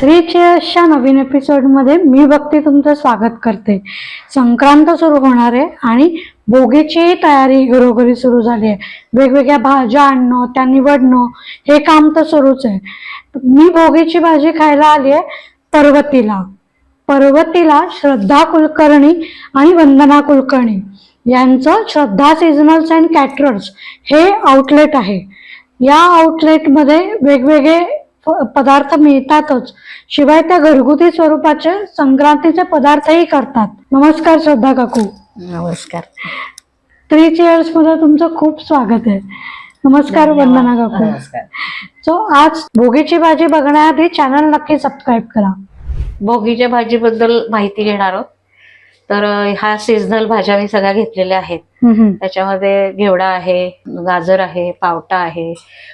Three चेअर्सच्या नवीन एपिसोडमध्ये मी भक्ती तुमचं स्वागत करते. संक्रांत सुरू होणार आहे आणि भोगीचीही तयारी घरोघरी सुरू झाली आहे. वेगवेगळ्या भाज्या आणणं त्या निवडणं हे काम तर सुरूच आहे. मी भोगीची भाजी खायला आली आहे पर्वतीला. पर्वतीला श्रद्धा कुलकर्णी आणि वंदना कुलकर्णी. यांचं श्रद्धा सीझनल्स अँड कॅटरर्स हे आउटलेट आहे. या आउटलेटमध्ये वेगवेगळे पदार्थ मिळतातच. शिवाय त्या घरगुती स्वरूपाचे संक्रांतीचे पदार्थही करतात. नमस्कार श्रद्धा काकू. नमस्कार. थ्री चेअर्समध्ये तुमचं खूप स्वागत आहे. नमस्कार वंदना काकू. नमस्कार. सो आज भोगीची भाजी बघण्याआधी चॅनल नक्की सबस्क्राईब करा. भोगीच्या भाजीबद्दल माहिती घेणार आहोत. तर ह्या सीझनल भाज्या मी सगळ्या घेतलेल्या आहेत. त्याच्यामध्ये घेवडा आहे गाजर आहे पावटा आहे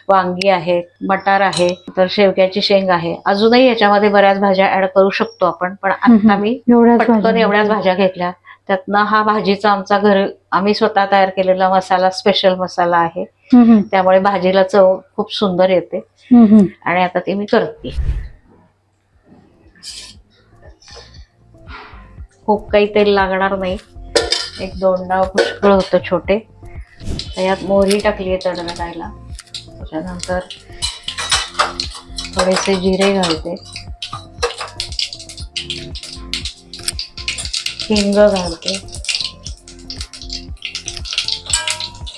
वांगी आहे मटार आहे तर शेवग्याची शेंग आहे अजूनही याच्यामध्ये बऱ्याच भाज्या ऍड करू शकतो आपण पण आता. मी एवढ्याच पटकन भाज्या. एवढ्याच भाज्या घेतल्या त्यातनं हा भाजीचा आमचा घर आम्ही स्वतः तयार केलेला मसाला स्पेशल मसाला आहे. त्यामुळे भाजीला चव खूप सुंदर येते. आणि आता ती मी करते खूप काही तेल लागणार नाही. एक दोन डाव पुष्कळ होतं छोटे. यात मोहरी टाकली आहे तडकायला त्याच्यानंतर थोडेसे जिरे घालते. हिंग घालते.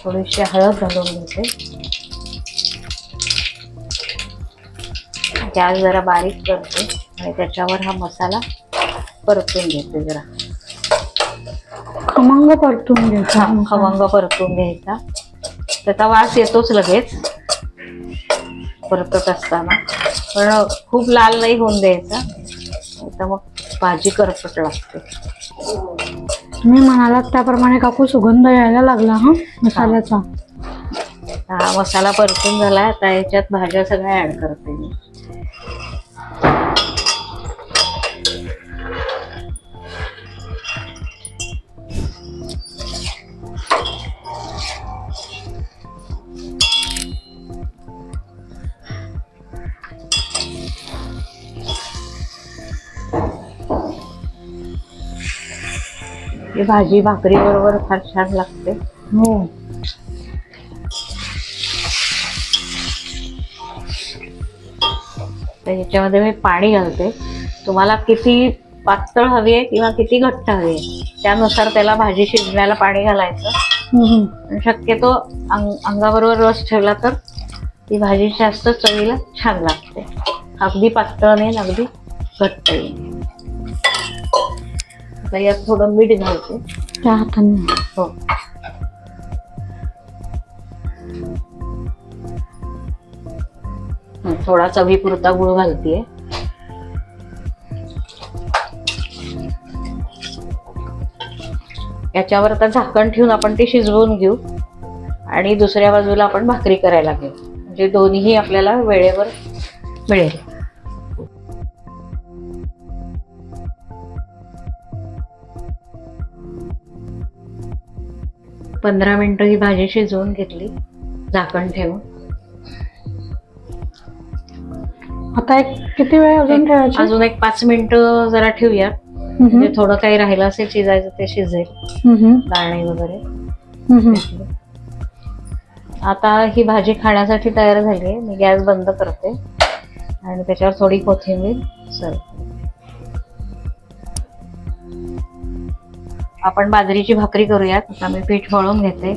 थोडीशी हळद घालून घेते. गॅस जरा बारीक करते आणि त्याच्यावर हा मसाला परतून घेते जरा. खमंग परतून घ्यायचा. खमंग परतून घ्यायचा. त्याचा वास येतोच लगेच. परतत असताना. पण खूप लाल नाही होऊन द्यायचा. तर मग भाजी करपट लागते. तुम्ही म्हणालात त्याप्रमाणे काकू सुगंध यायला लागला हा? मसाल्याचा. हा मसाला परतून झाला. आता याच्यात भाज्या सगळ्या ऍड करते मी. ही भाजी भाकरी बरोबर फार छान लागते. हो. तर ह्याच्यामध्ये मी पाणी घालते. तुम्हाला किती पातळ हवी आहे किंवा किती घट्ट हवी आहे त्यानुसार त्याला भाजी शिजण्याला पाणी घालायचं. शक्यतो अंग अंगाबरोबर रस ठेवला तर ती भाजी जास्त चवीला छान लागते. अगदी पातळ नाही अगदी घट्ट नाही आता यात थोडं मीठ घालते. त्या हाताने हो थोडा चवीपुरता गुळ घालतीये. याच्यावर आता झाकण ठेवून आपण ती शिजवून घेऊ. आणि दुसऱ्या बाजूला आपण भाकरी करायला घेऊ. म्हणजे दोन्हीही आपल्याला वेळेवर मिळेल. पंधरा मिनिटं ही भाजी शिजवून घेतली झाकण ठेवून. आता एक किती वेळ अजून ठेवायची? अजून एक पाच मिनिटं जरा ठेवूया म्हणजे थोडं काही राहिलं असेल शिजायचं ते शिजेल. दाणे वगैरे. आता ही भाजी खाण्यासाठी तयार झाली आहे. मी गॅस बंद करते. आणि त्याच्यावर थोडी कोथिंबीर सर्व. आपण बाजरीची भाकरी करूयात. आता मी पीठ मळून घेते.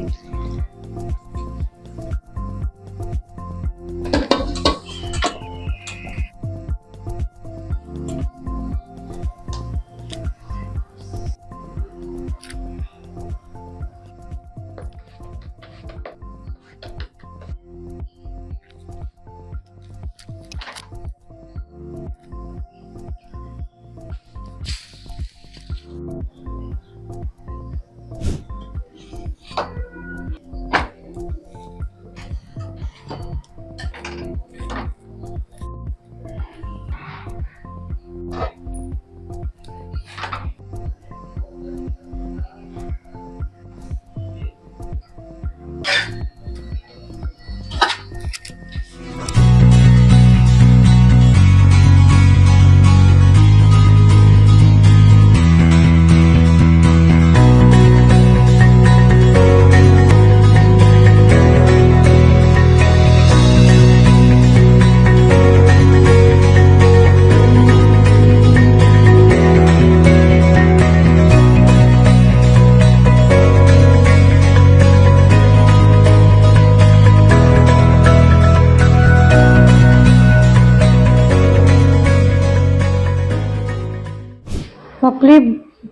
आपली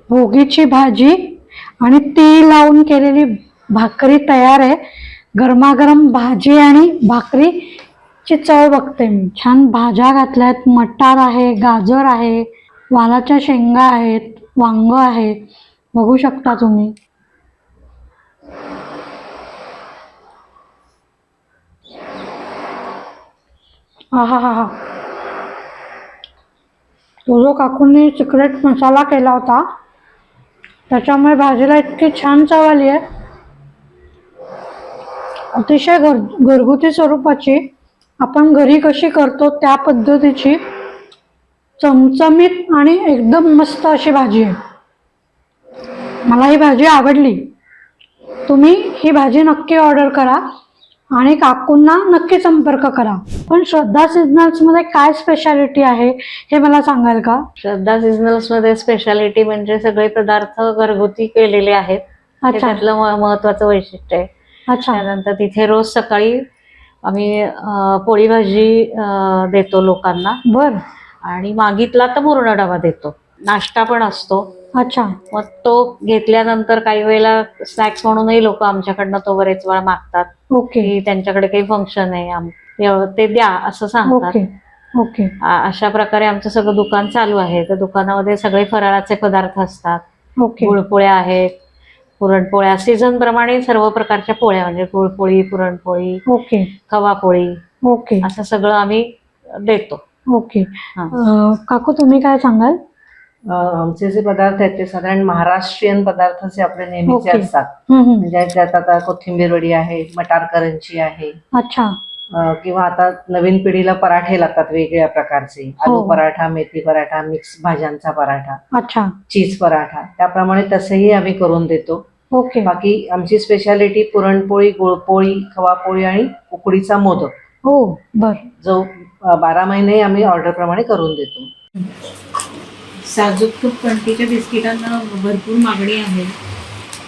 भोगीची भाजी आणि ती लावून केलेली भाकरी तयार आहे. गरमागरम भाजी आणि भाकरीची चव बघते मी. छान भाज्या घातल्यात. मटार आहे गाजर आहे वालाच्या शेंगा आहेत वांग आहे. बघू शकता तुम्ही. हा हा हा हा तो जो काकूंनी सिक्रेट मसाला केला होता. त्याच्यामुळे भाजीला इतकी छान चव आली आहे. अतिशय घर घरगुती स्वरूपाची आपण घरी कशी करतो त्या पद्धतीची चमचमीत आणि एकदम मस्त अशी भाजी आहे. मला ही भाजी आवडली. तुम्ही ही भाजी नक्की ऑर्डर करा. आणि काकूंना नक्की संपर्क करा. पण श्रद्धा सिजनल्समध्ये काय स्पेशालिटी आहे हे मला सांगाल का? श्रद्धा सिजनल्समध्ये स्पेशालिटी म्हणजे सगळे पदार्थ घरगुती केलेले आहेत. हे अच्छा. त्यातलं म- महत्वाचं वैशिष्ट्य आहे. अच्छा. त्यानंतर तिथे रोज सकाळी आम्ही अं, पोळी भाजी अं, देतो लोकांना. बर. आणि मागितला तर पूर्ण डबा देतो. नाश्ता पण असतो. अच्छा. मग तो घेतल्यानंतर काही वेळेला स्नॅक्स म्हणूनही लोक आमच्याकडनं तो बरेच वेळा मागतात. ओके. की त्यांच्याकडे काही फंक्शन आहे आम- ते द्या असं सांगतात. ओके. ओके. अशा प्रकारे आमचं सगळं दुकान चालू आहे. त्या दुकानामध्ये सगळे फराळाचे पदार्थ असतात. ओके. गुळपोळ्या आहेत पुरणपोळ्या सीझन प्रमाणे सर्व प्रकारच्या पोळ्या म्हणजे गुळपोळी पुरणपोळी ओके. खवापोळी ओके. असं सगळं आम्ही देतो. ओके. हा. अं, काकू तुम्ही काय सांगाल? आमचे जे पदार्थ आहेत ते साधारण महाराष्ट्रीयन पदार्थ जे आपले नेहमीचे. असतात. म्हणजे त्यात आता कोथिंबीर वडी आहे मटार करंजी आहे. अच्छा. किंवा आता नवीन पिढीला पराठे लागतात वेगवेगळ्या प्रकारचे. आलू हो. पराठा मेथी पराठा मिक्स भाज्यांचा पराठा अच्छा. चीज पराठा त्याप्रमाणे तसेही आम्ही करून देतो. ओके. बाकी आमची स्पेशालिटी पुरणपोळी गुळपोळी खवापोळी आणि उकडीचा मोदक. हो बर. जो बारा महिने आम्ही ऑर्डर प्रमाणे करून देतो. साजूक तूप कणकीच्या बिस्किटांना भरपूर मागणी आहे.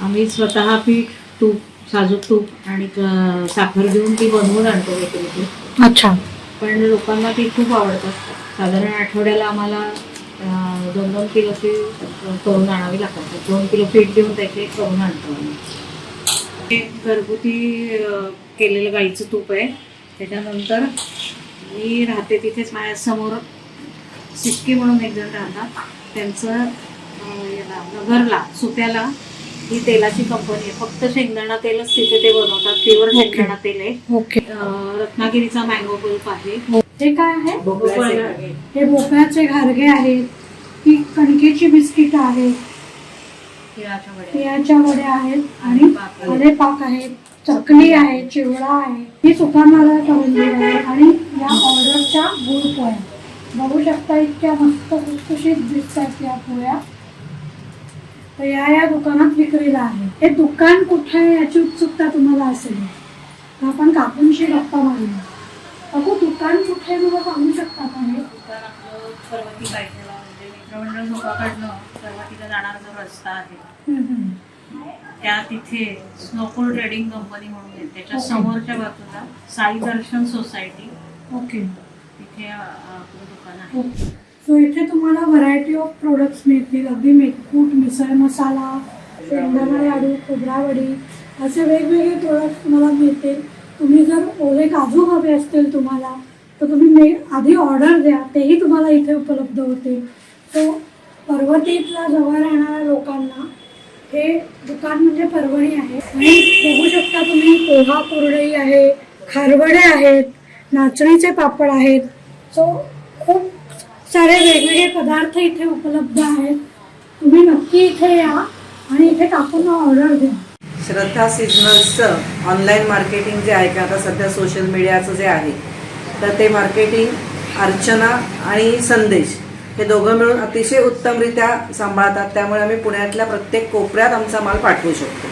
आम्ही स्वतः पीठ तूप साजूक तूप आणि क- साखर देऊन ती बनवून आणतो विक्रीतून अच्छा. पण लोकांना ती खूप आवडतात. साधारण आठवड्याला आम्हाला दोन दोन किलोची करून आणावी लागतात. दोन किलो पीठ देऊन त्याचे करून आणतो आम्ही. हे घरगुती अं, केलेलं गाईचं तूप आहे. त्याच्यानंतर मी राहते तिथेच माझ्यासमोर सिक्की म्हणून एक जण राहतात. त्यांचं याला नगरला सुप्याला ही तेलाची कंपनी आहे. फक्त शेंगदाणा तेलच तिथे ते बनवतात. प्युअर शेंगदाणा तेल आहे. रत्नागिरीचा मँगो पल्प आहे. हे. काय आहे. हे भोपळ्याचे घारगे आहेत. ही कणकेची बिस्किट आहेत. तिळाच्या वड्या. आहेत. आणि पाक आहे. आहेत. चकली आहे चिवडा आहे. ही सुकामाला करंजी आहे. आणि या ऑर्डरच्या गुळ पोळ्या बघू शकता इतक्या मस्त खुसखुशीत दिसतात या पोळ्या. तर या या दुकानात विक्रीला आहे. हे दुकान कुठे आहे याची उत्सुकता तुम्हाला असेल. तर आपण काकूंशी गप्पा मारूया. काकू दुकान कुठे आहे मला सांगू शकता का हे दुकान आपलं पर्वती पायथ्याला म्हणजे मित्रमंडळ झोपाकडनं पर्वतीला जाणारा जो रस्ता आहे. त्या तिथे स्नोफूल ट्रेडिंग कंपनी म्हणून आहे. त्याच्या. समोरच्या बाजूला साई दर्शन सोसायटी. ओके. आपलं दुकान आहे. सो इथे तुम्हाला व्हरायटी ऑफ प्रोडक्ट्स मिळतील. अगदी मेकूट मिसळ मसाला शेंगदाणा लाडू खोबरावडी असे वेगवेगळे प्रोडक्ट्स तुम्हाला मिळतील. तुम्ही जर ओले काजू हवे असतील तुम्हाला तर तुम्ही मे आधी ऑर्डर द्या. तेही तुम्हाला इथे उपलब्ध होतील. सो पर्वतीतला जवळ राहणाऱ्या लोकांना हे दुकान म्हणजे परवणी आहे. आणि बघू शकता तुम्ही पोहा कुरडई आहे खारवडे आहेत नाचणीचे पापड आहेत. सो खूप सारे वेगवेगळे पदार्थ इथे उपलब्ध आहेत. तुम्ही नक्की इथे या आणि इथे टाकून ऑर्डर द्या. श्रद्धा सिजनल्सचं ऑनलाईन मार्केटिंग जे आहे का आता सध्या सोशल मीडियाचं जे आहे तर ते मार्केटिंग अर्चना आणि संदेश हे दोघं मिळून अतिशय उत्तमरित्या सांभाळतात. त्यामुळे आम्ही पुण्यातल्या प्रत्येक कोपऱ्यात आमचा माल पाठवू शकतो.